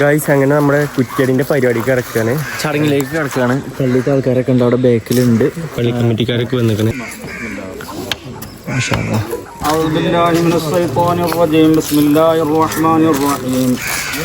Guys അങ്ങനെ നമ്മുടെ കുറ്റിയടിന്റെ പരിപാടിക്ക് ഇറക്കാണ് ചടങ്ങിലേക്ക് കിടക്കുകയാണ് പള്ളിത്തെ ആൾക്കാരൊക്കെ ഉണ്ട് അവിടെ ബാക്കിലുണ്ട് പള്ളി കമ്മിറ്റിക്കാരൊക്കെ വന്നിക്കണ് أعوذ بالله من الشيطان الرجيم بسم الله الرحمن الرحيم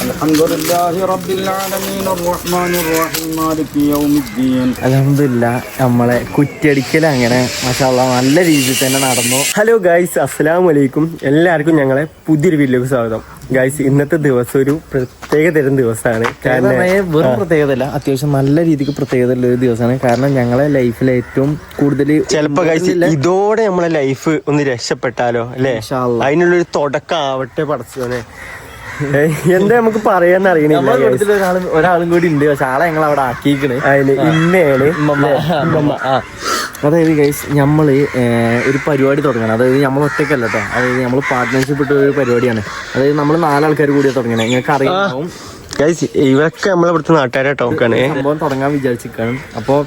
الحمد لله رب العالمين الرحمن الرحيم مالك يوم الدين അലഹമില്ല നമ്മളെ കുറ്റിയടിക്കൽ അങ്ങനെ മഷാല്ല നല്ല രീതിയിൽ തന്നെ നടന്നു ഹലോ ഗായ്സ് അസ്സലാം വലൈക്കും എല്ലാവർക്കും ഞങ്ങളെ പുതിയൊരു വീട്ടിലേക്ക് സ്വാഗതം ഗായ്സ് ഇന്നത്തെ ദിവസം ഒരു പ്രത്യേക തരം ദിവസമാണ്. കാരണം വെറും പ്രത്യേകത അല്ല അത്യാവശ്യം നല്ല രീതിക്ക് പ്രത്യേകത ഉള്ള ഒരു ദിവസമാണ്. കാരണം ഞങ്ങളെ ലൈഫിൽ ഏറ്റവും കൂടുതൽ ചിലപ്പോ ഗൈസ് ഇതോടെ നമ്മളെ ലൈഫ് ഒന്ന് രക്ഷപ്പെട്ടാലോ അല്ലേ? അതിനുള്ള ഒരു അതിനുള്ളൊരു തുടക്കം ആവട്ടെ പടച്ചോനെ എന്താ നമുക്ക് പറയാന്ന് അറിയണില്ല ഒരാളും കൂടി ഉണ്ട് പക്ഷെ ആളെ ഞങ്ങൾ അവിടെ ആക്കിയിക്കണേ അതിന് ഇമ്മയാണ് അതായത് ഗൈസ് നമ്മൾ ഒരു പരിപാടി തുടങ്ങണം. അതായത് നമ്മൾ ഒറ്റയ്ക്കല്ല കേട്ടോ അതായത് നമ്മൾ പാർട്ട്ണർഷിപ്പ് ഇട്ട ഒരു പരിപാടിയാണ്. അതായത് നമ്മൾ നാലാൾക്കാർ കൂടി തുടങ്ങണേ. നിങ്ങൾക്ക് അറിയാം ഗൈസ് ഇവരൊക്കെ നമ്മളെ ഇവിടുത്തെ നാട്ടുകാരെ ടോക്കാണ് സംഭവം തുടങ്ങാൻ വിചാരിച്ചിരിക്കണം. അപ്പോൾ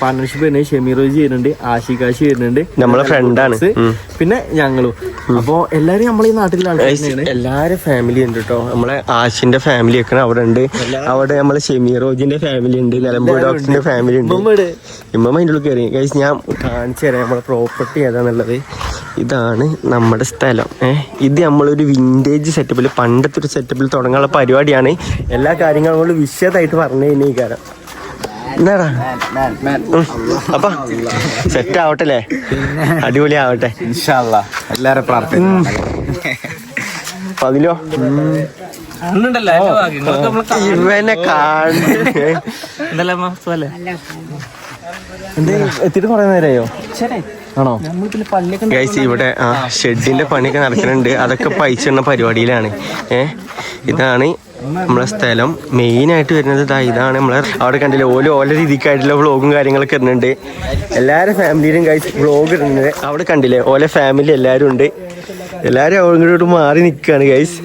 പാർട്ണർഷിപ്പ് വരുന്നത് ഷെമീറോജി വരുന്നുണ്ട് ആഷികാശി വരുന്നുണ്ട്. നമ്മളെ ഫ്രണ്ടാണ് പിന്നെ ഞങ്ങളും. അപ്പോൾ എല്ലാരും നമ്മളെ ഈ നാട്ടിലാണ് എല്ലാരും ഫാമിലി ഉണ്ട് കേട്ടോ നമ്മളെ ആഷിന്റെ ഫാമിലി ഒക്കെ അവിടെ ഉണ്ട്. അവിടെ നമ്മളെ ഷെമീറോജിന്റെ ഫാമിലി ഉണ്ട്. നിലമ്പൂർ ഡോക്ടറിന്റെ ഫാമിലി ഉണ്ട്. ഇമ്മ അതിന്റെ ഉള്ളിൽ കയറി ഗൈസ് ഞാൻ കാണിച്ചു തരാം നമ്മളെ പ്രോപ്പർട്ടി ഏതാന്നുള്ളത്. ഇതാണ് നമ്മുടെ സ്ഥലം. ഏഹ് ഇത് നമ്മളൊരു വിന്റേജ് സെറ്റപ്പിൽ പണ്ടത്തെ ഒരു സെറ്റപ്പിൽ തുടങ്ങാനുള്ള പരിപാടിയാണ്. എല്ലാ കാര്യങ്ങളും നമ്മൾ വിശദമായിട്ട് പറഞ്ഞു കഴിഞ്ഞാൽ ഈ കാര്യം എന്നാടാ ഉം. അപ്പൊ സെറ്റ് ആവട്ടെ അല്ലേ അടിപൊളി ആവട്ടെ എല്ലാരും പ്രാർത്ഥന പതിലോ ഇവനെ എത്തിട്ട് കുറെ നേരമായോ ആണോ? ഗൈസ് ഇവിടെ ആ ഷെഡിന്റെ പണിയൊക്കെ നടക്കുന്നുണ്ട്. അതൊക്കെ പൈസ പരിപാടിയിലാണ്. ഏഹ് ഇതാണ് നമ്മളെ സ്ഥലം മെയിൻ ആയിട്ട് വരുന്നത് ഇതാ ഇതാണ്. നമ്മളെ അവിടെ കണ്ടില്ല ഓല ഓല രീതിക്കായിട്ടുള്ള വ്ളോഗും കാര്യങ്ങളൊക്കെ ഇടുന്നുണ്ട്. എല്ലാവരും ഫാമിലിയിലും കഴിച്ച് വ്ളോഗ് ഇടുന്നുണ്ട്. അവിടെ കണ്ടില്ലേ ഓല ഫാമിലി എല്ലാവരും ഉണ്ട്. എല്ലാവരും അവരോട് മാറി നിൽക്കുകയാണ് ഗൈസ്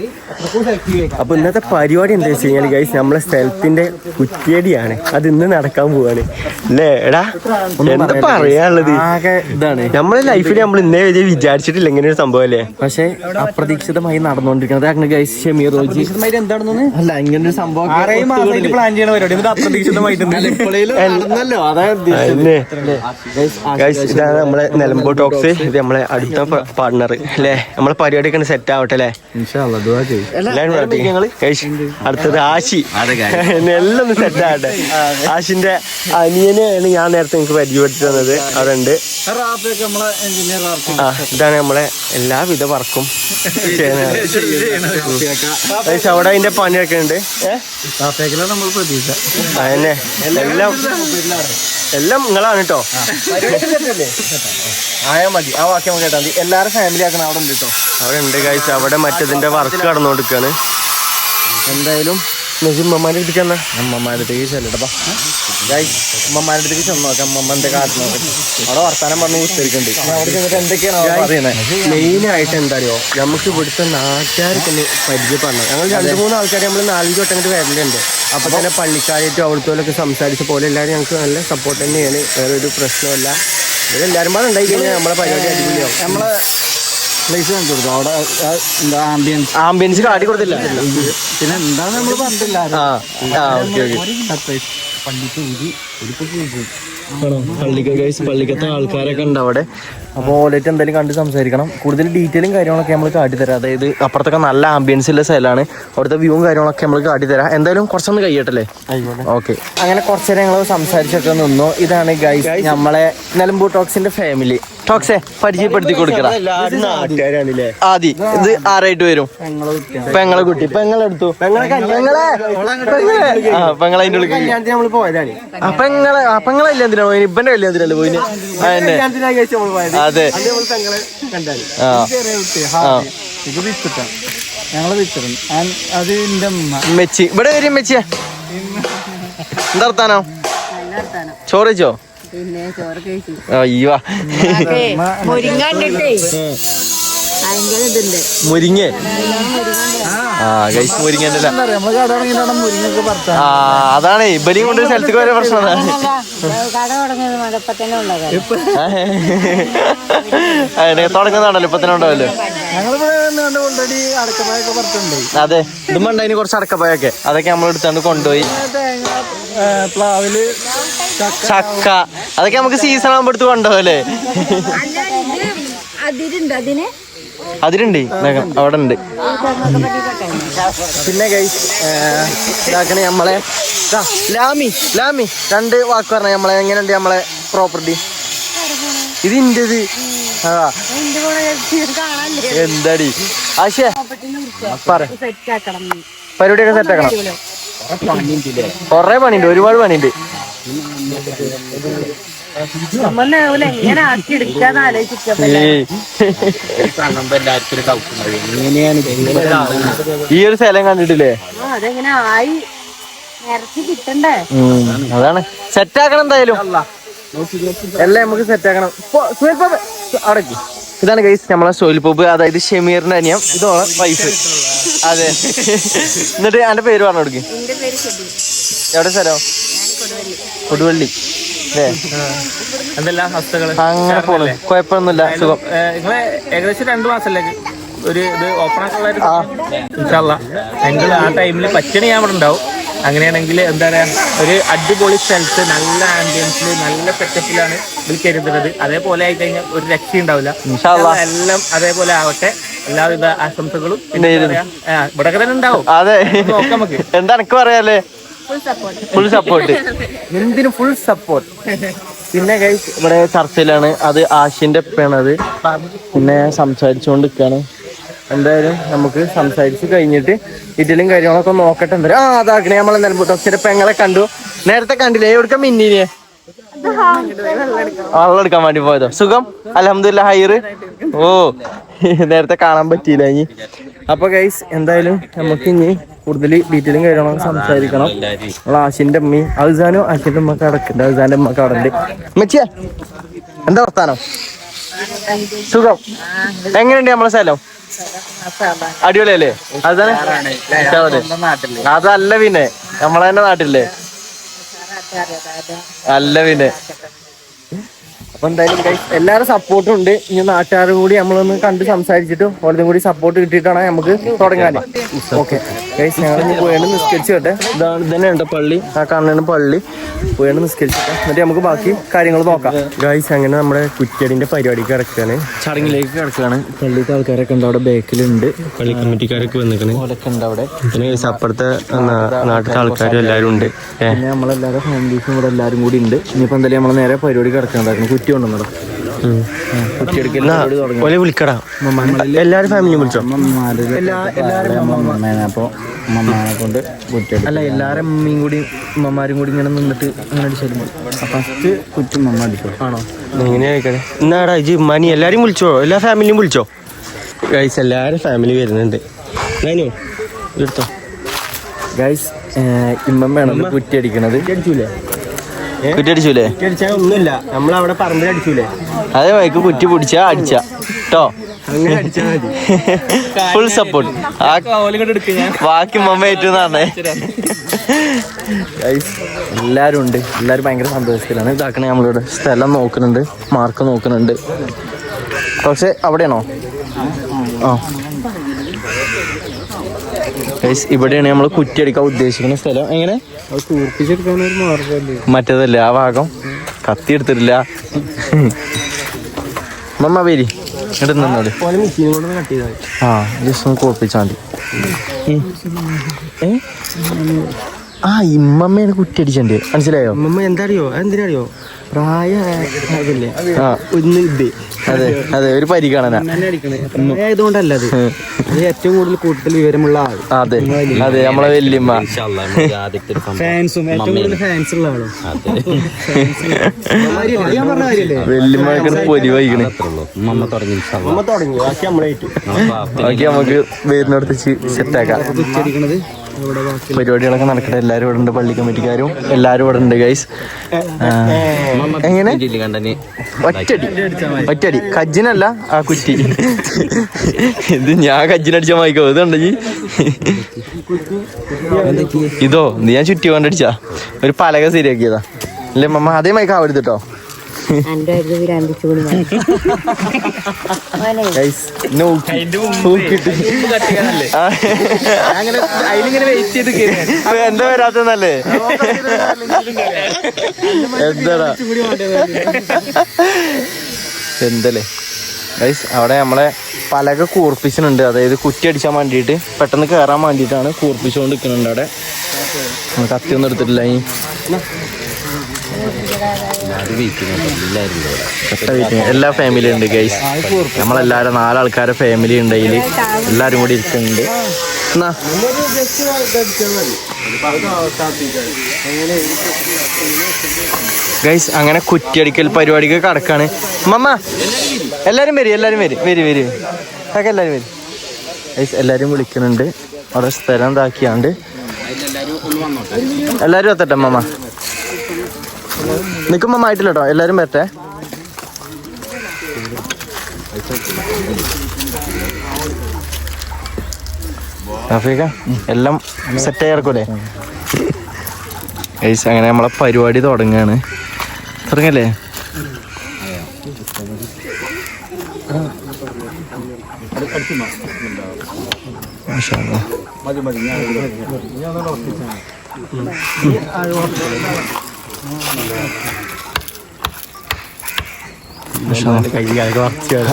അപ്പൊ ഇന്നത്തെ പരിപാടി എന്താ വെച്ച് കഴിഞ്ഞാൽ ഗൈസ് നമ്മളെ സ്ഥലത്തിന്റെ കുറ്റിയടിയാണ്. അത് ഇന്ന് നടക്കാൻ പോവാണ്. അല്ലേ എടാ? എന്താ പറയാനുള്ളത്? ആകെ ഇതാണ്. നമ്മളെ ലൈഫിൽ നമ്മൾ ഇന്നേ വരെ വിചാരിച്ചിട്ടില്ല ഇങ്ങനെ ഒരു സംഭവം അല്ലേ? പക്ഷെ അപ്രതീക്ഷിതമായി നടന്നുകൊണ്ടിരിക്കുന്നത് അങ്ങനെ ഗൈസ് ഷമീർ റോജി. അല്ല ഇങ്ങനെ ഒരു സംഭവം പ്ലാൻ ചെയ്യണ പരിപാടി. അതായത് ഗൈസ് ഇതാണ് നമ്മളെ നിലമ്പൂർ ടോക്സ് ഇത് നമ്മളെ അടുത്ത പാർട്ണർ അല്ലേ? നമ്മളെ പരിപാടിയൊക്കെ സെറ്റ് ആവട്ടെ അല്ലേ? അടുത്തത് ആശി. എല്ലാം സെറ്റ് ആവട്ടെ. ആശിന്റെ അനിയനെയാണ് ഞാൻ നേരത്തെ നിങ്ങൾക്ക് പരിചയപ്പെടുത്തി തന്നത്. അവിടെ ഉണ്ട് ആ ഇതാണ് നമ്മളെ എല്ലാവിധ വർക്കും ചെയ്യുന്നത് അവിടെ അതിന്റെ പണിയൊക്കെ ഉണ്ട്. അതന്നെ. എല്ലാം എല്ലാം നിങ്ങളാണ് കേട്ടോ. ആയാ മതി. ആ വാക്യം നമുക്ക് മതി. എല്ലാരും ഫാമിലി ആക്കണം അവിടെ ഉണ്ട് കേട്ടോ അവിടെ ഉണ്ട് കാഴ്ച അവിടെ മറ്റതിന്റെ വർക്ക് കടന്നുകൊടുക്കാണ് എന്തായാലും നജിമ്മമാരുടെ അടുത്തേക്ക് എന്നാ അമ്മമാരുടെ അടുത്തേക്ക് ചെല്ലട്ടപ്പാ ഗൈസ് അമ്മമാരുടെ അടുത്തേക്ക് ചെന്ന് നോക്കാം. അമ്മമ്മന്റെ കാട്ടിൽ അവിടെ വർത്താനം പറഞ്ഞ് വിസ്തരിക്കുന്നുണ്ട്. അവിടെ ചെന്നിട്ട് എന്തൊക്കെയാണ് പറയുന്നത് മെയിൻ ആയിട്ട് എന്താ അറിയോ നമുക്ക് ഇവിടുത്തെ നാട്ടുകാർക്ക് ഒന്ന് പരിചയപ്പെടണം. ഞങ്ങൾ രണ്ട് മൂന്ന് ആൾക്കാർ നമ്മൾ നാലഞ്ച് വട്ടം അങ്ങോട്ട് വരലുണ്ട്. അപ്പൊ തന്നെ പള്ളിക്കാരായിട്ടും അവിടുത്തെ സംസാരിച്ച പോലെ എല്ലാവരും ഞങ്ങൾക്ക് നല്ല സപ്പോർട്ട് തന്നെയാണ്. വേറെ ഒരു പ്രശ്നമല്ല ഇവരെല്ലാരും പാടെ ഉണ്ടായി കഴിഞ്ഞാൽ നമ്മളെ പരിപാടി അടിപൊളിയാവും. നമ്മളെ പ്ലേസ് കാണിച്ചു കൊടുത്തു അവിടെ എന്താ ആംബിയൻസ് ആംബിയൻസ് കാട്ടി കൊടുത്തില്ല. പിന്നെ എന്താന്ന് നമ്മൾ പറഞ്ഞില്ല ആ ആ ഓക്കെ ഓക്കെ പള്ളിക്ക പള്ളിക്കത്തെ ആൾക്കാരൊക്കെ ഉണ്ട് അവിടെ. അപ്പോൾ ഓലേറ്റ് എന്തായാലും കണ്ട് സംസാരിക്കണം. കൂടുതൽ ഡീറ്റെയിലും കാര്യങ്ങളൊക്കെ നമ്മൾ കാട്ടിത്തരാം. അതായത് അപ്പുറത്തൊക്കെ നല്ല ആംബിയൻസ് ഉള്ള സ്ഥലമാണ്. അവിടുത്തെ വ്യൂവും കാര്യങ്ങളൊക്കെ നമ്മൾ കാട്ടിത്തരാം. എന്തായാലും കുറച്ചൊന്ന് കഴിയട്ടല്ലേ ഓക്കെ അങ്ങനെ കുറച്ച് നേരം ഞങ്ങൾ സംസാരിച്ചൊക്കെ നിന്നു. ഇതാണ് ഗൈസ് നമ്മളെ നിലമ്പൂർ ടോക്സിന്റെ ഫാമിലി ടോക്സെ പരിചയപ്പെടുത്തി നാട്ടുകാരാണല്ലേ ആദി ഇത് ആരായിട്ട് വരും? പെങ്ങളെ കുട്ടി. പെങ്ങളെടുത്തു പെങ്ങളെ അതിന്റെ ഉള്ളിൽ പെങ്ങളെ ആ പെങ്ങളെ കല്യാണത്തിനാണ് പോയിന് ഇപ്പന്റെ കല്യാണത്തിനല്ലേ പോയിന് അതെ. മെച്ചി ഇവിടെ വരും മെച്ചിയ എന്താ വർത്താനോ? ചോറ് വെച്ചോ പിന്നെ ചോറ് കഴിച്ചു. അയ്യോ. മുരിങ്ങണ്ടിട്ടേ ഭയങ്കര ഇതുണ്ട്. മുരിങ്ങ. ആ കഴിച്ച് ആ അതാണ്. ഇബലി കൊണ്ട് സ്ഥലത്തേക്ക് വരെ പ്രശ്നം അതാണ്. തുടങ്ങുന്നതാണല്ലോ ഇപ്പൊ തന്നെ ഉണ്ടാവല്ലോ. അതെ. ഇതും ഉണ്ടായിന് കുറച്ച് അടക്കപ്പായൊക്കെ. അതൊക്കെ നമ്മൾ എടുത്തോണ്ട് കൊണ്ടുപോയി പ്ലാവിൽ ചക്ക. അതൊക്കെ നമുക്ക് സീസൺ ആകുമ്പോ എടുത്ത് കൊണ്ടുപോകല്ലേ അല്ല? അതിരുണ്ട്. അതിലുണ്ട് അവിടെ ഉണ്ട്. പിന്നെ ഗൈസ് ഇതാക്കണേ നമ്മളെ. ലാമി ലാമി. രണ്ട് വാക്ക് പറഞ്ഞ നമ്മളെ. എങ്ങനെയുണ്ട് നമ്മളെ പ്രോപ്പർട്ടി ഇത് ഇന്റത്. ആ. എന്താടി? ആശയ പറ. പരിപാടിയൊക്കെ സെറ്റ് ആക്കണം കൊറേ പണിയുണ്ട്. ഒരുപാട് പണിയുണ്ട്. എങ്ങനെ ആക്കി എടുക്കാന്ന് ആലോചിച്ചപ്പോ ഏയ്. ഈ ഒരു സ്ഥലം കണ്ടിട്ടില്ലേ? അതെങ്ങനെ ആയി? നിരത്തി കിട്ടണ്ടേ? ഉം, അതാണ്. സെറ്റ് ആക്കണം എന്തായാലും. എല്ലാം നമുക്ക് സെറ്റ് ആക്കണം അവിടെ. ഇതാണ് ഗൈസ് നമ്മളെ സോയിൽ പോപ്പ് അതായത് ഷെമീറിന്റെ അനിയം ഇതോളെ വൈഫ്. അതെ. എന്നിട്ട് എന്റെ പേര് പറഞ്ഞു കൊടുക്കും. എവിടെ സ്ഥലം? കൊടുവള്ളി. അല്ലേ? എന്തെല്ലാം അവസ്ഥകൾ? അങ്ങനെ പോണു. കുഴപ്പമൊന്നുമില്ല. സുഖം. നിങ്ങൾ ഏകദേശം രണ്ടു മാസല്ലേ ഒരു ഇത് ഓപ്പൺ ആക്കുള്ള ഞങ്ങൾ ആ. ടൈമിൽ പച്ചണി ഞാൻ ഇവിടെ ഉണ്ടാവും. അങ്ങനെയാണെങ്കിൽ എന്താ പറയാ ഒരു അടിപൊളി സ്ഥലത്ത് നല്ല ആംബിയൻസിൽ നല്ല സെറ്റപ്പിലാണ് ഇതിൽ കരുതുന്നത്. അതേപോലെ ആയി കഴിഞ്ഞാൽ ഒരു രക്ഷ ഉണ്ടാവില്ല. എല്ലാം അതേപോലെ ആവട്ടെ. എല്ലാവിധ ആശംസകളും പിന്നെ ഇവിടെ തന്നെ ഉണ്ടാവും. അതെ. നോക്കാം നമുക്ക്. എന്താ എനിക്ക് പറയാല്ലേ ഫുൾ സപ്പോർട്ട് ഫുൾ സപ്പോർട്ട് എന്തിനും ഫുൾ സപ്പോർട്ട് പിന്നെ ഗൈസ് ഇവിടെ ചർച്ചയിലാണ്. അത് ആശിന്റെ ഉപ്പയാണത് പിന്നെ സംസാരിച്ചുകൊണ്ടിരിക്കുകയാണ്. എന്തായാലും നമുക്ക് സംസാരിച്ച് കഴിഞ്ഞിട്ട് ഇതിലും കാര്യങ്ങളൊക്കെ നോക്കട്ടെ എന്തായാലും. ആ അതാക്കണേ നമ്മളെ നെൽമ്പൂട്ടൊക്കെ പെങ്ങളെ കണ്ടു. നേരത്തെ കണ്ടില്ലേ? എവിടുക്ക മിന്നിനെ? വെള്ളം എടുക്കാൻ വേണ്ടി പോയതോ. സുഖം? അലഹമില്ല ഹൈറ് ഓ നേരത്തെ കാണാൻ പറ്റിയില്ല ഇനി. അപ്പൊ ഗൈസ് എന്തായാലും നമുക്ക് ഇനി കൂടുതൽ ഡീറ്റെയിലും കാര്യങ്ങളൊക്കെ സംസാരിക്കണം. നമ്മളെ ആശിന്റെ അമ്മയും അഹ്സാനും ആശിന്റെ അമ്മയ്ക്ക് അടക്കുണ്ട് അവസാന്റെ അമ്മയ്ക്ക് അവിടെ ഉണ്ട്. മെച്ചിയ എന്താ വർത്താനം? സുഖം. എങ്ങനെയുണ്ട് നമ്മളെ സ്ഥലം? അടിപൊളിയല്ലേ? അതാണ്? അതല്ല പിന്നെ നമ്മളെ തന്നെ നാട്ടില്ലേ അല്ല പിന്നെ അപ്പൊ എന്തായാലും എല്ലാവരും സപ്പോർട്ടും ഉണ്ട്. ഇനി നാട്ടുകാരും കൂടി നമ്മളൊന്ന് കണ്ട് സംസാരിച്ചിട്ട് ഓരോ കൂടി സപ്പോർട്ട് കിട്ടിയിട്ടാണ് നമുക്ക് തുടങ്ങാൻ ഓക്കെ ഗൈസ് ഞങ്ങൾ ഇനി പോയാണ് നിസ്കരിച്ചു ഇതാണ് ഇതന്നെ ഉണ്ട് പള്ളി? ആ കാണുന്ന പള്ളി. പോയാണ് നിസ്കരിച്ചിട്ട്. എന്നിട്ട് നമുക്ക് ബാക്കി കാര്യങ്ങൾ നോക്കാം. ഗൈസ് അങ്ങനെ നമ്മുടെ കുറ്റിയടിന്റെ പരിപാടിക്ക് കിടക്കുകയാണ്. ചടങ്ങിലേക്ക് കിടക്കുകയാണ്. പള്ളിയിലത്തെ ആൾക്കാരൊക്കെ ഉണ്ട് അവിടെ ബാക്കിലുണ്ട്. പള്ളി കമ്മിറ്റിക്കാരൊക്കെ വന്നിട്ടുണ്ട് ഓലൊക്കെ ഉണ്ട് അവിടെ. പിന്നെ guys അപ്പുറത്തെ നാട്ടിലെ ആൾക്കാരും എല്ലാവരും ഉണ്ട്. പിന്നെ നമ്മളെല്ലാവരും ഫാമിലീസും ഇവിടെ എല്ലാവരും കൂടി ഉണ്ട്. ഇനിയിപ്പോ എന്തായാലും നമ്മൾ നേരെ പരിപാടി കിടക്കുന്നുണ്ടായിരുന്നു കുറ്റി കൊണ്ടുവന്നോ ഓലെ വിളിക്കടാ. എല്ലാരും ഫാമിലിയും വിളിച്ചോ? അപ്പൊ മമ്മാനെ കൊണ്ട് അല്ല എല്ലാരും അമ്മയും കൂടി അമ്മമാരും കൂടി ഇങ്ങനെ നിന്നിട്ട് അങ്ങനെ അടിച്ചാലും ഫസ്റ്റ് കുറ്റി മമ്മ അടിച്ചു? ആണോ? എങ്ങനെയാ കഴിക്കണേ എന്നാടാ ഇജ് മണി എല്ലാരും വിളിച്ചോ? എല്ലാ ഫാമിലിയും വിളിച്ചോ? ഗൈസ് എല്ലാരും ഫാമിലി വരുന്നുണ്ട്. ഞാനോ എടുത്തോ ഗൈസ് ഇമ്മമ്മയാണ് കുറ്റി അടിക്കണത്. അടിച്ചൂലേ? കുറ്റി അടിച്ചൂലേ ഒന്നുമില്ല ഒന്നുമില്ല. നമ്മളവിടെ പറമ്പിൽ അടിച്ചൂലേ? അതേ വൈക്ക് കുറ്റി പിടിച്ചാ അടിച്ച. കേട്ടോ ഫുൾ സപ്പോർട്ട് ബാക്കി മമ്മ ഏറ്റുന്നാണേ എല്ലാരും ഉണ്ട്. എല്ലാരും ഭയങ്കര സന്തോഷത്തിലാണ്. ഇതാക്കണേ നമ്മളിവിടെ. സ്ഥലം നോക്കുന്നുണ്ട്. മാർക്ക് നോക്കുന്നുണ്ട്. പക്ഷെ അവിടെയാണോ? ആ. ഇവിടെയാണ് നമ്മൾ കുറ്റിയടിക്കാൻ ഉദ്ദേശിക്കുന്ന സ്ഥലം. എങ്ങനെ? മറ്റേതല്ലേ ആ ഭാഗം? കത്തി എടുത്തിട്ടില്ല. മമ്മ പേരി ആ ജസ്റ്റ് ഒന്ന് കുഴപ്പിച്ചാൽ മതി. ആ ഇമ്മമ്മയാണ് കുറ്റി അടിച്ചത് മനസ്സിലായോ? എന്താ അറിയോ? എന്തിനാ അറിയോ പ്രായ അതല്ലേ ആ. ഒന്ന് ഇത്. അതെ അതെ ഒരു പരിഗണന. ആയതുകൊണ്ടല്ല അത്. അത് ഏറ്റവും കൂടുതൽ കൂട്ടത്തിൽ വിവരമുള്ള ആൾ അതെ അതെ നമ്മളെ വല്യമ്മ. ഫാൻസും ഏറ്റവും കൂടുതൽ ഫാൻസ് ഉള്ള ആളും. വല്യമ്മ ബാക്കി നമുക്ക് വരുന്നിടത്ത് സെറ്റാക്കാം പരിപാടികളൊക്കെ നടക്കട്ടെ. എല്ലാരും ഇവിടെ ഉണ്ട്. പള്ളി കമ്മിറ്റിക്കാരും എല്ലാരും ഇവിടെ ഉണ്ട് ഗൈസ് എങ്ങനെ? ഒറ്റടി ഒറ്റടി കജ്ജിനല്ല ആ കുറ്റി. ഇത് ഞാൻ കജ്ജിനടിച്ച മായിക്കോ ഇത് കണ്ടോ ഇതോ? നീ ഞാൻ ചുറ്റി കൊണ്ടടിച്ചാ. ഒരു പലക ശരിയാക്കിയതാ അല്ലേ മമ്മ അതേ മൈക്ക് ആവരുത് കേട്ടോ എന്റെ അടുത്ത് എന്താ വരാത്തന്നല്ലേ? എന്താടാ? എന്തല്ലേ? ഗൈസ് അവിടെ നമ്മളെ പലക കൂർപ്പിച്ചിട്ടുണ്ട്. അതായത് കുറ്റി അടിച്ചാൻ വേണ്ടിയിട്ട് പെട്ടെന്ന് കയറാൻ വേണ്ടിയിട്ടാണ് കൂർപ്പിച്ചുകൊണ്ട് നിൽക്കുന്നുണ്ട് അവിടെ കത്തി ഒന്നും എടുത്തിട്ടില്ല ഈ. എല്ലാ ഫാമിലി ഉണ്ട് ഗൈസ് നമ്മളെല്ലാരും നാലാൾക്കാരെ ഫാമിലി ഉണ്ട് അതിൽ എല്ലാരും കൂടി ഇരിക്കുന്നുണ്ട്. ഗൈസ് അങ്ങനെ കുറ്റിയടിക്കൽ പരിപാടിക്ക് കടക്കാണ്. മമ്മ എല്ലാരും വരും എല്ലാരും വരും വരും വരും. അതൊക്കെ എല്ലാരും വരും. ഗൈസ് എല്ലാരും വിളിക്കുന്നുണ്ട്. അവിടെ സ്ഥലം ഇതാക്കിയാണ്ട്. എല്ലാരും എത്തട്ടെ മമ്മ? നിക്കും മമ്മ ആയിട്ടില്ല കേട്ടോ എല്ലാരും വരട്ടെ റഫീഖ എല്ലാം ആയി ഇറക്കൂലേ അങ്ങനെ നമ്മളെ പരിപാടി തുടങ്ങാണ് തുടങ്ങല്ലേ മാഷാ അല്ലാ. ഞാൻ.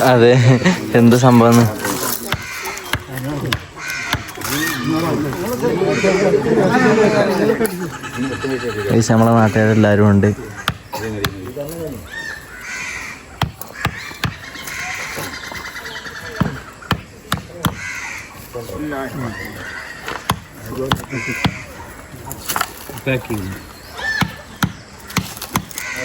അതെ. എന്ത് സംഭവം? നമ്മളെ നാട്ടുകാരെല്ലാവരും ഉണ്ട്. വരി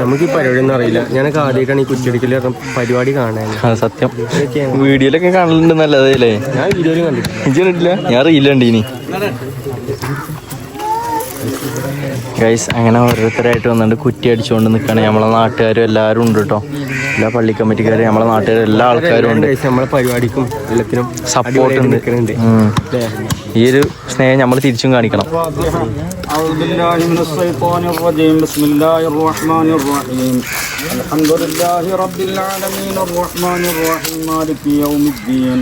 നമുക്ക് ഈ പരിപാടി ഒന്നും അറിയില്ല. ഞാനൊക്കെ ആദ്യമായിട്ടാണ് ഈ കുറ്റിയടിക്കൽ പരിപാടി കാണാൻ സത്യം. വീഡിയോയിലൊക്കെ കാണലുണ്ട് നല്ലതല്ലേ? ഞാൻ വീഡിയോയിൽ കണ്ടിട്ടില്ല. ഞാൻ റീലുണ്ട് ഇനി ഗൈസ് അങ്ങനെ ഓരോരുത്തരായിട്ട് വന്നിട്ട് കുറ്റി അടിച്ചുകൊണ്ട് നിൽക്കുകയാണ് നമ്മളെ നാട്ടുകാരും എല്ലാവരും ഉണ്ട് കേട്ടോ എല്ലാ പള്ളി കമ്മിറ്റിക്കാരും നമ്മളെ നാട്ടുകാരും എല്ലാ ആൾക്കാരും ഉണ്ട് ഗൈസ് നമ്മളെ പരിപാടിക്കും എല്ലാത്തിനും സപ്പോർട്ട് ഉണ്ട് നിൽക്കുന്നുണ്ട് ഉം. ഈ ഒരു സ്നേഹം നമ്മൾ തിരിച്ചും കാണിക്കണം أعوذ بالله من الشيطان الرجيم بسم الله الرحمن الرحيم الحمد لله رب العالمين الرحمن الرحيم مالك يوم الدين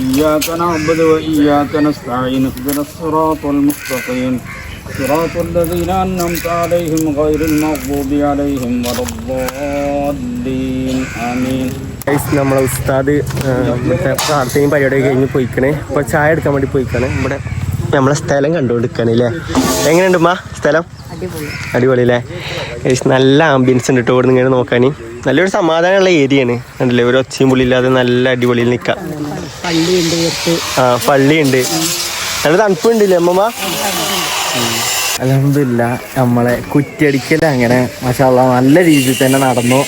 إياك نعبد وإياك نستعين اهدنا الصراط المستقيم صراط الذين أنعمت عليهم غير المغضوب عليهم ولا الضالين آمين ഗൈസ് നമ്മളെ ഉസ്താദ് ആ, ഇവിടുത്തെ പ്രാർത്ഥനയും പരിപാടിയൊക്കെ കഴിഞ്ഞ് പോയിക്കണേ ഇപ്പൊ ചായ എടുക്കാൻ വേണ്ടി പോയിക്കാണ് ഇവിടെ നമ്മളെ സ്ഥലം കണ്ടുകൊണ്ടിരിക്കാണ് അല്ലേ എങ്ങനെയുണ്ട് ഉമ്മ സ്ഥലം അടിപൊളി അല്ലേ ഗൈസ് നല്ല ആംബിയൻസ് ഉണ്ട് കേട്ടോ ഇവിടെ നിന്ന് ഇങ്ങനെ നോക്കാൻ നല്ലൊരു സമാധാനമുള്ള ഏരിയയാണ് കണ്ടില്ലേ ഒരു ഒച്ചയും പുള്ളി ഇല്ലാതെ നല്ല അടിപൊളിയിൽ നിൽക്കാം പള്ളിയുണ്ട് എടുത്ത് ആ പള്ളിയുണ്ട് നല്ല തണുപ്പുണ്ടല്ലേ അമ്മമ്മ അലഹമില്ല നമ്മളെ കുറ്റിയടിക്കൽ അങ്ങനെ മഷാല്ല നല്ല രീതിയിൽ തന്നെ നടന്നു.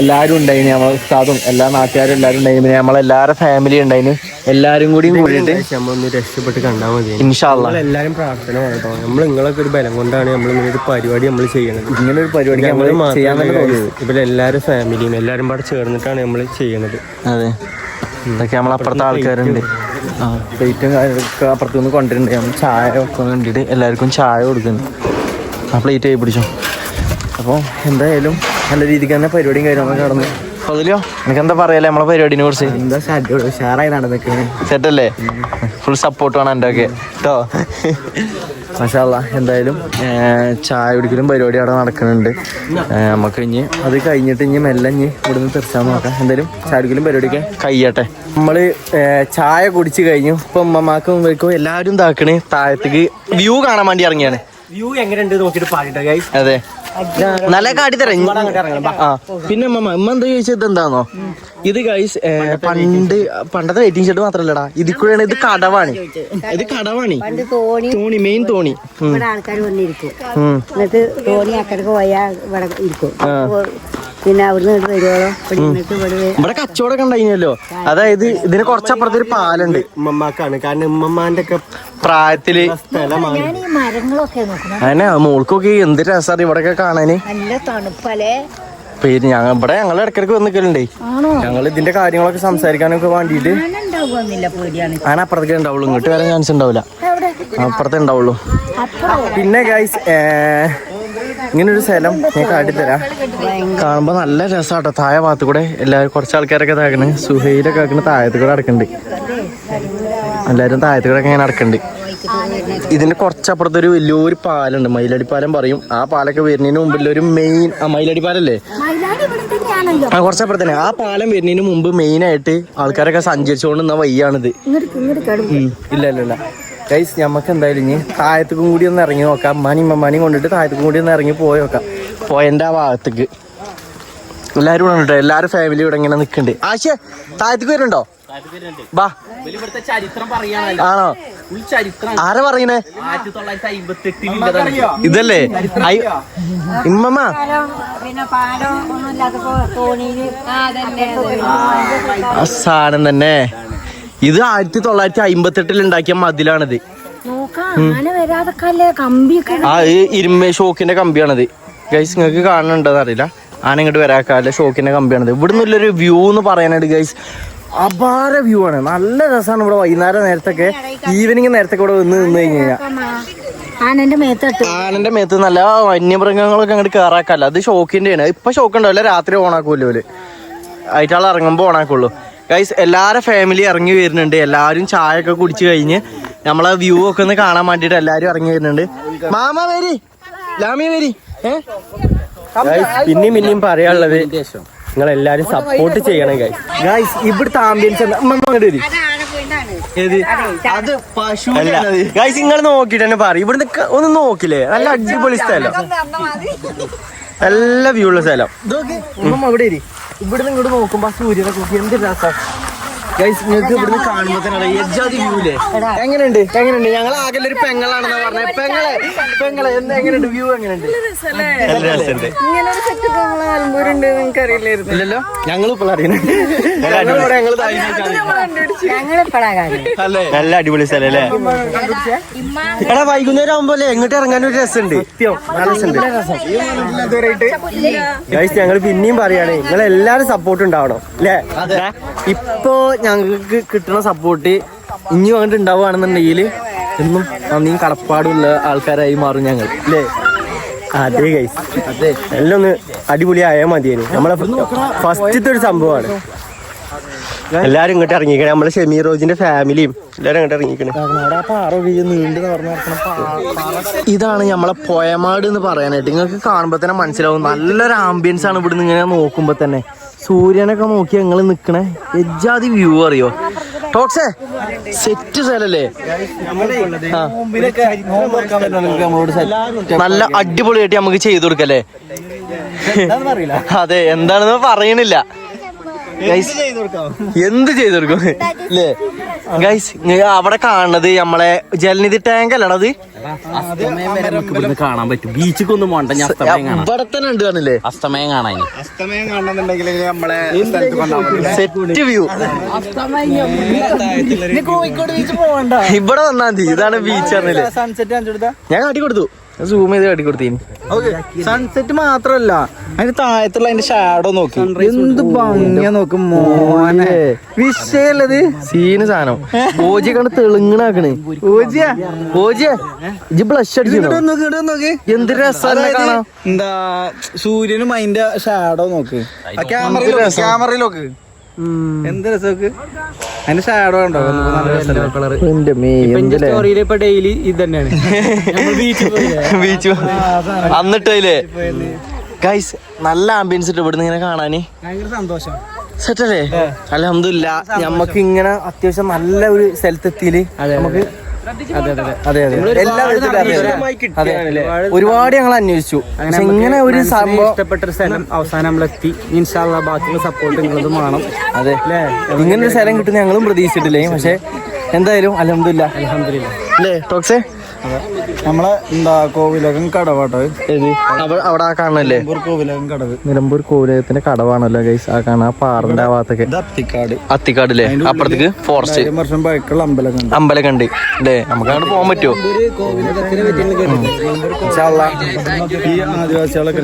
എല്ലാവരും ഉണ്ടായിന് നമ്മൾ ഉസ്താദും എല്ലാ നാട്ടുകാരും എല്ലാവരും ഉണ്ടായിന് പിന്നെ നമ്മളെല്ലാവരുടെ ഫാമിലി ഉണ്ടായിന്. എല്ലാവരും കൂടി കൂടിയിട്ട് നമ്മളൊന്ന് രക്ഷപ്പെട്ട് കണ്ടാൽ മതി. ഇൻഷാല്ല എല്ലാവരും പ്രാർത്ഥന കേട്ടോ നമ്മൾ നിങ്ങളൊക്കെ ഒരു ബലം കൊണ്ടാണ് നമ്മൾ ഇങ്ങനെ ഒരു പരിപാടി നമ്മൾ ചെയ്യണത്. ഇങ്ങനെ ഒരു പരിപാടി നമ്മൾ ചെയ്യാൻ ഇവിടെ എല്ലാവരും ഫാമിലിയും എല്ലാവരും പാടെ ചേർന്നിട്ടാണ് നമ്മൾ ചെയ്യണത് അതെ. ഇതൊക്കെ നമ്മളപ്പുറത്തെ ആൾക്കാരുണ്ട്. ആ പ്ലേറ്റും കാര്യങ്ങളൊക്കെ അപ്പുറത്തു നിന്ന് കൊണ്ടുവരുന്നുണ്ട്. നമ്മൾ ചായ വെക്കാൻ വേണ്ടിയിട്ട് എല്ലാവർക്കും ചായ കൊടുക്കുന്നു. ആ പ്ലേറ്റ് ആയി പിടിച്ചു. അപ്പോൾ എന്തായാലും നല്ല രീതിക്ക് തന്നെ പരിപാടിയും കാര്യങ്ങളൊക്കെ നടന്നു. അതിലോ എനിക്ക് എന്താ പറയല്ലേ നമ്മളെ പരിപാടിനെ കുറിച്ച്? എന്താ ഉഷാറായി നടന്നൊക്കെ സെറ്റല്ലേ ഫുൾ സപ്പോർട്ട് വേണം എന്റെ ഒക്കെ. കേട്ടോ മഷാല്ല എന്തായാലും ചായ കുടിക്കലും പരിപാടി അവിടെ നടക്കുന്നുണ്ട്. നമുക്ക് ഇനി അത് കഴിഞ്ഞിട്ട് ഇനി മെല്ലെ ഇനി ഇവിടുന്ന് തീർച്ചയായും നോക്കാം. എന്തായാലും ചായ കുടിക്കലും പരിപാടിയൊക്കെ കഴിയട്ടെ നമ്മൾ ഏർ, ചായ കുടിച്ചു കഴിഞ്ഞു. ഇപ്പൊ ഉമ്മമാക്കും വെക്കും എല്ലാവരും താക്കണ് താഴത്തേക്ക് വ്യൂ കാണാൻ വേണ്ടി ഇറങ്ങിയാണ്. വ്യൂ എങ്ങനെയുണ്ട് നോക്കിട്ട് പാടിട്ടോ അതെ. നല്ല കാട്ടിത്തരാം. ആ. പിന്നെ അമ്മ അമ്മ എന്താ ചോദിച്ചത്? എന്താണോ ഇത് ഗൈസ് പണ്ട് പണ്ടത്തെ വെയിറ്റിംഗ് ഷെഡ് മാത്രല്ലടാ. ഇതിൽ കൂടെയാണ് ഇത് കടവാണ്. ഇത് കടവാണ്. പണ്ട് തോണി. തോണി മെയിൻ തോണി. ആൾക്കാർ വന്നിരിക്കും. എന്നിട്ട് തോണി അക്കടക്ക് പോയാൽ ഇവിടെ ഇരിക്കും. പിന്നെ അവിടുന്ന് ഇങ്ങോട്ട് വരുവോളോ? ഇവിടെ ഇരുന്നിട്ട് ഇവിടെ വരും. ഇവിടെ കച്ചവടമൊക്കെ ഉണ്ടായിനല്ലോ. അതായത് ഇതിന് കുറച്ചപ്പുറത്ത് ഒരു പാലുണ്ട്. ഉമ്മമാക്കാണ്. കാരണം ഉമ്മമാന്റെ ഒക്കെ പ്രായത്തിൽ സ്ഥലമാണ്. ഞാൻ ഈ മരങ്ങളൊക്കെ നോക്കണം. അതന്നെ മോൾക്കൊക്കെ എന്ത് രസമാണ് ഇവിടെയൊക്കെ കാണാന്. നല്ല തണുപ്പല്ലേ? പേര് ഞങ്ങൾ ഇവിടെ ഞങ്ങൾ ഇടക്കിടക്ക് വന്ന് ആണോ? ഞങ്ങൾ ഇതിന്റെ കാര്യങ്ങളൊക്കെ സംസാരിക്കാനൊക്കെ വേണ്ടിയിട്ട് പേടിയാണ്. ഞാൻ അപ്പുറത്തേക്ക് ഉണ്ടാവുള്ളൂ. ഇങ്ങോട്ട് വരാൻ ചാൻസ് ഉണ്ടാവില്ല. അപ്പുറത്തേ ഉണ്ടാവുള്ളൂ. പിന്നെ ഗൈസ് ഇങ്ങനെ ഒരു സ്ഥലം ഞാൻ കാട്ടിത്തരാം. കാണുമ്പോ നല്ല രസമാട്ടോ താഴെ ഭാഗത്ത് കൂടെ എല്ലാവരും കുറച്ച് ആൾക്കാരൊക്കെ ഇതാക്കണ് സുഹൈലൊക്കെ ആക്കണ താഴത്ത് കൂടെ അടക്കണ്ട് എല്ലാവരും താഴത്ത് കൂടെ ഇങ്ങനെ അടക്കണ്ട് ഇതിന്റെ കുറച്ചപ്പുറത്ത് ഒരു വലിയൊരു പാലുണ്ട്. മയിലടിപ്പാലം പറയും. ആ പാലൊക്കെ വരുന്നതിന് മുമ്പിൽ ഒരു മെയിൻ ആ മയിലടി പാലല്ലേ മയിലാടി ഇവിടെ തന്നെയാണല്ലോ ആ കുറച്ചപ്പുറത്ത് തന്നെ ആ പാലം വരുന്നതിന് മുമ്പ് മെയിൻ ആയിട്ട് ആൾക്കാരൊക്കെ സഞ്ചരിച്ചുകൊണ്ടിരുന്ന വയ്യാണിത്. ഇല്ല ഇല്ല ഇല്ല. ഗൈസ് നമുക്ക് എന്തായാലും ഇനി താഴത്തേക്കും കൂടി ഒന്ന് ഇറങ്ങി നോക്കാം. മണി മണി കൊണ്ടിട്ട് താഴത്തേക്കും കൂടി ഒന്ന് ഇറങ്ങി പോയി നോക്കാം. പോയന്റെ ആ ഭാഗത്തേക്ക്. എല്ലാവരും ഇവിടെ ഉണ്ട്? എല്ലാരും ഫാമിലി ഇവിടെ ഇങ്ങനെ നിൽക്കുന്നുണ്ട് ആശയ താഴത്തേക്ക് വരുന്നുണ്ടോ? ബാ. ആണോ? ആരാ പറയണേ? ഇതല്ലേ? ഇമ്മമ്മ. സാധനം തന്നെ. ഇത് ആയിരത്തി തൊള്ളായിരത്തി അമ്പത്തി എട്ടിൽ ഉണ്ടാക്കിയ മതിലാണിത് ആ ഇരുമേ ഷോക്കിന്റെ കമ്പിയാണത്. ഗൈസ് നിങ്ങൾക്ക് കാണുന്നുണ്ടെന്ന് അറിയില്ല. ആന ഇങ്ങോട്ട് വരാക്കാല്ല ഷോക്കിന്റെ കമ്പിയാണത്. ഇവിടെ നിന്നുള്ളൊരു വ്യൂ എന്ന് പറയാനായിട്ട് ഗൈസ് അപാര വ്യൂ ആണ്. നല്ല രസമാണ് ഇവിടെ വൈകുന്നേരം നേരത്തൊക്കെ ഈവനിങ് നേരത്തൊക്കെ ഇവിടെ വന്ന് നിന്ന് കഴിഞ്ഞ് കഴിഞ്ഞാൽ ആനന്റെ മേത്ത് നല്ല വന്യമൃഗങ്ങളൊക്കെ അങ്ങോട്ട് കയറാക്കല്ല അത് ഷോക്കിന്റെ ആണ് ഇപ്പൊ ഷോക്ക് ഉണ്ടാവില്ല രാത്രി ഓണാക്കൂല്ലോ ഓൽ ആയിട്ടാൾ ഇറങ്ങുമ്പോ ഓണാക്കുള്ളൂ. ഗൈസ് എല്ലാരും ഫാമിലി ഇറങ്ങി വരുന്നുണ്ട്. എല്ലാവരും ചായ ഒക്കെ കുടിച്ചു കഴിഞ്ഞ് നമ്മളെ വ്യൂ ഒക്കെ ഒന്ന് കാണാൻ വേണ്ടിട്ട് എല്ലാരും ഇറങ്ങി വരുന്നുണ്ട്. മാമ വരി. ലാമി വരി. പിന്നെയും പിന്നെയും പറയാനുള്ളത് നിങ്ങൾ എല്ലാരും സപ്പോർട്ട് ചെയ്യണം ഗൈസ് ഗൈസ് ഇവിടുത്തെ ആംബിയൻസ് അങ്ങോട്ട് വരി. ഏത്? അത് പശു ഗൈസ് നിങ്ങൾ നോക്കിട്ട് തന്നെ പറയും. ഇവിടുന്ന് ഒന്ന് നോക്കില്ലേ? നല്ല അടിപൊളി സ്ഥലം. നല്ല വ്യൂ ഉള്ള സ്ഥലം. അവിടെ ഇരി ഇവിടുന്ന് ഇങ്ങോട്ട് നോക്കുമ്പോ സൂര്യനെ നോക്കി എന്ത് രസം? ഗൈസ് നിങ്ങൾക്ക് ഇവിടുന്ന് കാണുമ്പോ തന്നെ എജാതി വ്യൂ അല്ലേ എങ്ങനെയുണ്ട്? എങ്ങനെയുണ്ട്? ഞങ്ങൾ ആകെ ഒരു പെങ്ങളാണെന്നാ പറഞ്ഞത് പെങ്ങളെ പെങ്ങളെ എങ്ങനെയുണ്ട്? വ്യൂ എങ്ങനെയുണ്ട്? ഇല്ലല്ലോ? ഞങ്ങൾ ഇപ്പോൾ അല്ലേ? നല്ല അടിപൊളി സ്ഥലം അല്ലേ? എടാ വൈകുന്നേരം ആവുമ്പോ അല്ലേ? എങ്ങോട്ട് ഇറങ്ങാൻ ഒരു രസമുണ്ട്. നല്ല രസം. ഗൈസ് ഞങ്ങൾ പിന്നെയും പറയാണ് നിങ്ങൾ എല്ലാരും സപ്പോർട്ട് ഉണ്ടാവണം അല്ലേ? ഇപ്പോ ഞങ്ങൾക്ക് കിട്ടുന്ന സപ്പോർട്ട് ഇനി അങ്ങോട്ട് ഉണ്ടാവുകയാണെന്നുണ്ടെങ്കിൽ എന്നും നന്ദിയും കടപ്പാടുള്ള ആൾക്കാരായി മാറും ഞങ്ങൾ അല്ലേ? അതെ ഗൈസ് അതെ. എല്ലാം ഒന്ന് അടിപൊളിയായാൽ മതിയായിരുന്നു. നമ്മളെ ഫസ്റ്റത്തെ ഒരു സംഭവമാണ്. എല്ലാരും ഇങ്ങോട്ട് ഇറങ്ങിക്കണേ. നമ്മളെ ഷെമീർ റോജിന്റെ ഫാമിലിയും എല്ലാരും ഇങ്ങോട്ട് ഇറങ്ങിക്കണേ. ഇതാണ് നമ്മളെ പോയമാട് എന്ന് പറയാനായിട്ട്. നിങ്ങൾക്ക് കാണുമ്പോ തന്നെ മനസ്സിലാവും. നല്ലൊരു ആംബിയൻസ് ആണ് ഇവിടുന്ന് ഇങ്ങനെ നോക്കുമ്പോ തന്നെ. സൂര്യനൊക്കെ നോക്കി ഞങ്ങൾ നിക്കണേ. എജാതി വ്യൂ അറിയോ? ടോക്സേ സെറ്റ് സ്ഥലല്ലേ. നല്ല അടിപൊളിയായിട്ട് നമുക്ക് ചെയ്തു കൊടുക്കല്ലേ? അതെ എന്താണെന്ന് പറയണില്ല. എന്ത് ചെയ്തു കൊടുക്കും? അല്ലേ? ഗൈസ് അവിടെ കാണുന്നത് നമ്മളെ ജലനിധി ടാങ്ക് നമുക്ക് ഇവിടുന്ന് കാണാൻ പറ്റും. ബീച്ചിക്ക് ഒന്നും പോണ്ട ഞാൻ ഇവിടെ തന്നെ ഉണ്ട് കാണില്ലേ അസ്തമയം കാണാൻ അസ്തമയം കാണണമെന്നുണ്ടെങ്കിൽ നമ്മളെ വന്നാൽ സെറ്റ് വ്യൂ ഇവിടെ വന്നാ മതി. ഇതാണ് ബീച്ച് അറിഞ്ഞില്ലേ ഞാൻ കാട്ടി കൊടുത്തു. സൂം ചെയ്ത് കാട്ടി കൊടുത്തീന്. സൺസെറ്റ് മാത്രല്ല. അതിന് താഴത്തുള്ള അതിന്റെ ഷാഡോ നോക്കി. എന്ത് ഭംഗിയാ നോക്കും മോനെ. വിഷയല്ലത് സീന് സാധനം. ഓജി കണ്ട് തെളിങ്ങണാക്കണ്. ഓജിയാ? ഓജിയെ? ഇജ് ബ്ലഷ് അടിച്ചു നോക്ക് നോക്ക്. എന്ത് രസം കാണാം എന്താ സൂര്യനും അതിന്റെ ഷാഡോ നോക്ക്. ക്യാമറയിൽ നോക്ക്. എന്ത് രസമൊക്കെ? അതിന്റെ ഷാഡോ ഉണ്ടോ? സ്റ്റോറിയിൽ ഇപ്പൊ ഡെയിലി ഇത് തന്നെയാണ് ബീച്ച് അന്നിട്ടല്ലേ ഗൈസ് നല്ല ആംബിയൻസ് ഇട്ട് ഇവിടുന്ന് ഇങ്ങനെ കാണാന്. സന്തോഷം. സെറ്റല്ലേ അലഹമില്ല നമ്മക്ക് ഇങ്ങനെ അത്യാവശ്യം നല്ല ഒരു സ്ഥലത്തെത്തിയിൽ നമുക്ക് അതെ അതെ എല്ലാ വിധത്തിലും അതെ ഒരുപാട് ഞങ്ങൾ അന്വേഷിച്ചു. പക്ഷെ ഇങ്ങനെ ഒരു സംഭവം ഇഷ്ടപ്പെട്ട ഒരു സ്ഥലം അവസാനം നമ്മളെത്തി ഇൻഷാല്ല ബാക്കിയുള്ള സപ്പോർട്ട് നിങ്ങളത് വേണം. അതെ. ഇങ്ങനെ ഒരു സ്ഥലം കിട്ടുന്ന ഞങ്ങളും പ്രതീക്ഷിച്ചിട്ടില്ലേ. പക്ഷെ എന്തായാലും അലഹമില്ല അല്ലേ ടോക്സേ നമ്മളെ എന്താ കോവിലകം കടവാട്ടോ. അവിടെ ആ കാണണല്ലേ? കോവിലകം കടവ്. നിലമ്പൂർ കോവിലകത്തിന്റെ കടവാണല്ലോ ഗൈസ് ആ കാണാ പാറിന്റെ ആ ഭാഗത്തൊക്കെ. അത്തിക്കാട്. അല്ലേ? അപ്പുറത്തേക്ക് ഫോറസ്റ്റ് വർഷം പഴക്കുള്ള അമ്പലം കണ്ടു. അമ്പലം കണ്ട് അല്ലേ? നമുക്ക് അങ്ങോട്ട് പോകാൻ പറ്റുമോ? ഈ ആദിവാസികളൊക്കെ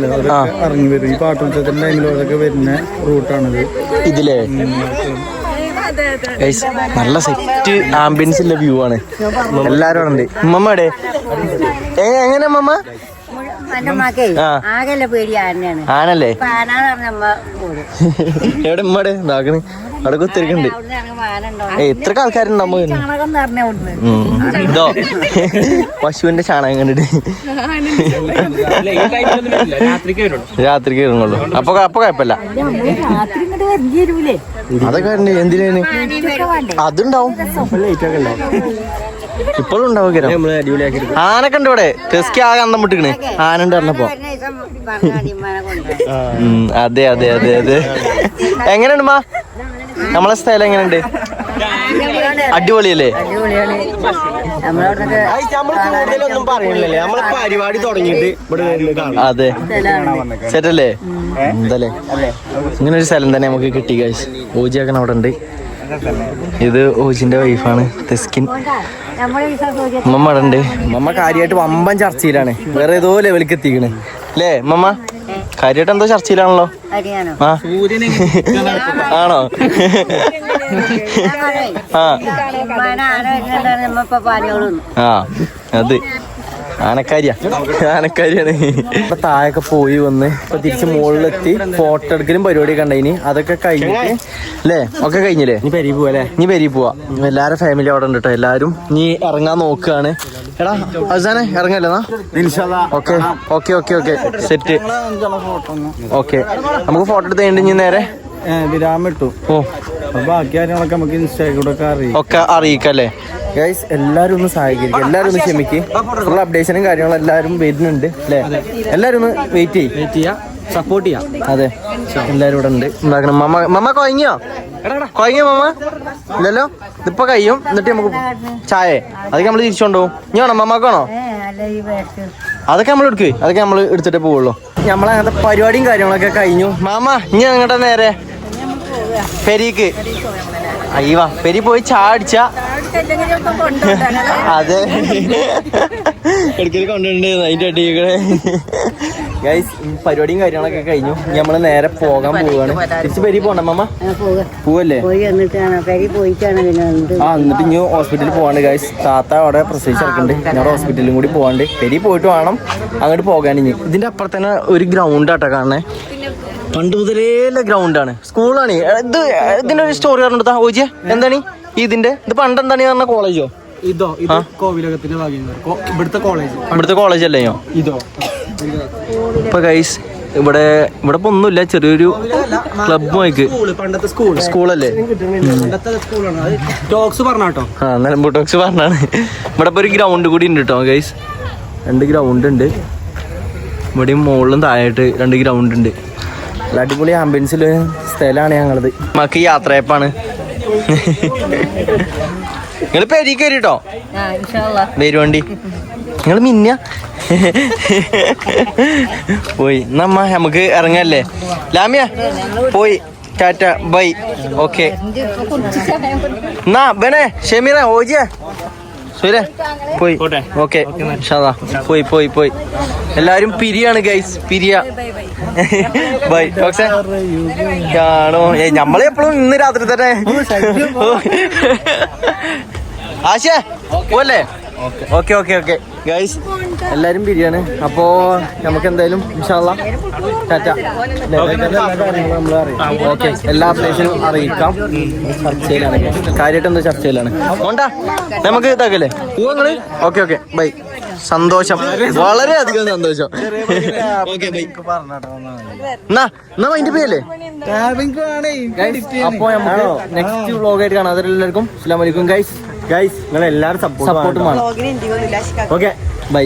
ഇറങ്ങി വരും. ഈ പാട്ടുത്സവത്തിന്റെ ടൈമിലൊക്കെ വരുന്ന റൂട്ടാണിത് ഇതിലേ? നല്ല സെറ്റ് ആംബിയൻസ് വ്യൂ ആണ്. എല്ലാരും ഉണ്ട് ഉമ്മമ്മടെ എങ്ങനെ ഉമ്മമ്മ? എന്റെ അമ്മക്കേ ആ. ആകെല്ല പേടി ആനല്ലേ അപ്പൊ ആനാന്ന് പറഞ്ഞ എവിടെ ഇമ്മടെ ഇതാക്കണ് അവിടെ കുത്തിരിക്കണ്ട്. എത്ര അവിടുന്ന് ഇതോ. പശുവിന്റെ ചാണകം കണ്ടിട്ട്. രാത്രിക്ക് ഇറങ്ങുള്ളൂ അപ്പൊ അപ്പൊ കുഴപ്പമില്ല. അതൊക്കെ എന്തിനാണ് അതുണ്ടാവും. ഇപ്പോഴും ഉണ്ടാവും ആനൊക്കെ ഉണ്ട് ഇവിടെ. ടെസ്കി ആകെ അന്തം വിട്ടിക്കണ് ആനണ്ട് പറഞ്ഞപ്പോ. അതെ അതെ അതെ അതെ. എങ്ങനെയുണ്ട് മാ നമ്മളെ സ്ഥലം എങ്ങനെയുണ്ട്? അടിപൊളിയല്ലേ? അടിപൊളിയാണ് നമ്മളവിടുന്നൊക്കെ ഒന്നും പറയുന്നില്ലേ. നമ്മളെ പരിപാടി തുടങ്ങിയിട്ട് ഇവിടെ അതെ. സെറ്റല്ലേ? എന്തല്ലേ ഇങ്ങനെ ഒരു സ്ഥലം തന്നെ നമുക്ക് കിട്ടി കാശ് ഓജിയാക്കൻ അവിടെ ഉണ്ട്. ഇത് ഓജിന്റെ വൈഫാണ് തെസ്കിൻ. ഉമ്മ അവിടെ ഉണ്ട് ഉമ്മ കാര്യമായിട്ട് വമ്പൻ ചർച്ചയിലാണ്. വേറെ ഏതോ ലെവലിലേക്ക് എത്തിക്കണ്. അല്ലേ ഉമ്മ? കാര്യമായിട്ട് എന്തോ ചർച്ചയിലാണല്ലോ? അറിയാനോ? ആ. ആണോ? ആ അത്. ആനക്കാരിയാ. ആനക്കാരിയാണ്. ഇപ്പൊ താഴൊക്കെ പോയി വന്ന് ഇപ്പൊ തിരിച്ച് മുകളിലെത്തി ഫോട്ടോ എടുക്കലും പരിപാടി കണ്ടതിന് അതൊക്കെ കഴിഞ്ഞിട്ട് അല്ലേ? ഒക്കെ കഴിഞ്ഞില്ലേ? നീ പെരി പോവല്ലേ നീ പെരി പോവാ. എല്ലാരും ഫാമിലി അവിടെ ഉണ്ട് കേട്ടോ. എല്ലാരും നീ ഇറങ്ങാൻ നോക്കുകയാണ്. എടാ അസാനെ ഇറങ്ങല്ലേ okay. Okay okay okay. Set okay. നമുക്ക് ഫോട്ടോ എടുത്ത് കഴിഞ്ഞിട്ട് ഇനി നേരെ വിരാമം ഇട്ടു ഓ. അപ്പൊ ബാക്കി കാര്യങ്ങളൊക്കെ നമുക്ക് ഇൻസ്റ്റാഗ്രാം ഒക്കെ അറിയാം ഒക്കെ അറിയിക്കല്ലേ? ഗൈസ് എല്ലാരും ഒന്ന് സഹായിക്കും എല്ലാരും ഒന്ന് ക്ഷമിക്ക്. ഫുൾ അപ്ഡേഷനും കാര്യങ്ങളും എല്ലാരും വരുന്നുണ്ട് അല്ലേ? എല്ലാരും ഒന്ന് വെയിറ്റ് ചെയ്യും. വെയിറ്റ് ചെയ്യാ. സപ്പോർട്ട് ചെയ്യാം. അതെ. എല്ലാരും ഇവിടെ ഉണ്ട്. ഉണ്ടാക്കണം. മമ്മ മമ്മ കൊയങ്ങിയോ? കൊയങ്ങിയോ മമ്മ? ഇല്ലല്ലോ? ഇതിപ്പോ കഴിയും. എന്നിട്ട് നമുക്ക് ചായ. അതൊക്കെ നമ്മൾ തിരിച്ചുകൊണ്ടോ ഇനി വേണോ? മമ്മക്കാണോ അതൊക്കെ നമ്മൾ എടുക്കേ. അതൊക്കെ നമ്മൾ എടുത്തിട്ടേ പോവുള്ളൂ. നമ്മളങ്ങനത്തെ പരിപാടിയും കാര്യങ്ങളൊക്കെ കഴിഞ്ഞു. മാമ ഇനി അങ്ങോട്ടെ നേരെ. പെരീക്ക്. അയ്യവാ പെരി പോയി ചാടിച്ച. അതെ. കൊണ്ടുണ്ട് അതിന്റെ അടിയൊക്കെ ഗൈസ് പരിപാടിയും കാര്യങ്ങളൊക്കെ കഴിഞ്ഞു. ഇനി നമ്മൾ നേരെ പോകാൻ പോവുകയാണ് തിരിച്ച് പെരി പോകണ്ട മാമ? പോവുക പോവല്ലേ? ആ എന്നിട്ട് ഇനി ഹോസ്പിറ്റലിൽ പോവാണ്ട് ഗൈസ് താത്ത അവിടെ പ്രസവിച്ച് ഇറക്കുന്നുണ്ട് ഞാൻ ഹോസ്പിറ്റലിലും കൂടി പോവാണ്ട്. പെരി പോയിട്ട് വേണം അങ്ങോട്ട് പോകാൻ ഇനി. ഇതിന്റെ അപ്പുറത്തന്നെ ഒരു ഗ്രൗണ്ട് ആട്ടോ കാണണേ. പണ്ട് മുതലേ ഗ്രൗണ്ടാണ് സ്കൂളാണ് ഇത് ഇതിന്റെ ഒരു സ്റ്റോറി പറഞ്ഞെടുത്താ ഓജിയ. എന്താണ് ഈ ഇതിന്റെ? ഇത് പണ്ട് എന്താണ് പറഞ്ഞ കോളേജോ ഇതോ ഇത് കോവിലകത്തിന്റെ ഭാഗ്യം ഇവിടുത്തെ കോളേജ് ഇവിടുത്തെ കോളേജ് അല്ലേ ഇതോ. ഇപ്പൊ ഗൈസ് ഇവിടെ ഇവിടെ ഇപ്പൊ ഒന്നുമില്ല ചെറിയൊരു ക്ലബ് മൈക്ക് പണ്ടത്തെ സ്കൂൾ സ്കൂളല്ലേ? പണ്ടത്തെ സ്കൂളാണ് അത് ടോക്സ് ആ നിലമ്പൂർ ടോക്സ് പറഞ്ഞാണ്. ഇവിടെ ഇപ്പൊ ഒരു ഗ്രൗണ്ട് കൂടി ഉണ്ട് കേട്ടോ ഗൈസ് രണ്ട് ഗ്രൗണ്ട് ഉണ്ട്. ഇവിടെയും മുകളിലും താഴായിട്ട് രണ്ട് ഗ്രൗണ്ട് ഉണ്ട്. അടിപൊളി ആംബുലൻസിൽ സ്ഥലമാണ് ഞങ്ങളത്. മക്ക് യാത്രയപ്പാണ്. നിങ്ങൾ പെരി കയറിട്ടോ വരുവണ്ടി നിങ്ങൾ മിന്ന പോയി. നമ്മ നമുക്ക് ഇറങ്ങല്ലേ? ലാമിയ പോയി. Tata bye. ഓക്കെ. എന്നാ ബനെ ഷെമീറ ഓജിയ. സുരേ പോയി. ഓക്കെ. പോയി പോയി പോയി. എല്ലാരും പിരിയാണ് ഗൈസ് പിരിയ. ബൈ ഡോക്ടർ കാണോ ഏ നമ്മളെപ്പോഴും ഇന്ന് രാത്രി തന്നെ. ആശേ പോലെ ഓക്കെ. ഓക്കെ ഓക്കെ ഗൈസ് എല്ലാരും ബിരിയാണി. അപ്പോ നമുക്ക് എന്തായാലും ഇൻഷാല്ല ടാറ്റ ഓക്കെ എല്ലാ അപ്ഡേഷനും അറിയിക്കാം. ചർച്ചയിലാണ്. കാര്യമായിട്ട് എന്താ ചർച്ചയിലാണ്? കൊണ്ടാ നമുക്ക് ഇതാക്കല്ലേ? പോവങ്ങൾ ഓക്കെ ഓക്കെ. ബൈ. സന്തോഷം. വളരെ അധികം സന്തോഷം. Okay bye. എന്നാ എന്നാ മൈൻഡ് പോയല്ലേ അപ്പോ നമുക്ക് നെക്സ്റ്റ് വ്ളോഗായിട്ട് കാണാം. അതെല്ലാവർക്കും അസ്സാം അലൈക്കും ഗൈസ് ഗൈസ് നിങ്ങൾ എല്ലാവരും സപ്പോർട്ട് സപ്പോർട്ട് വേണം. Okay bye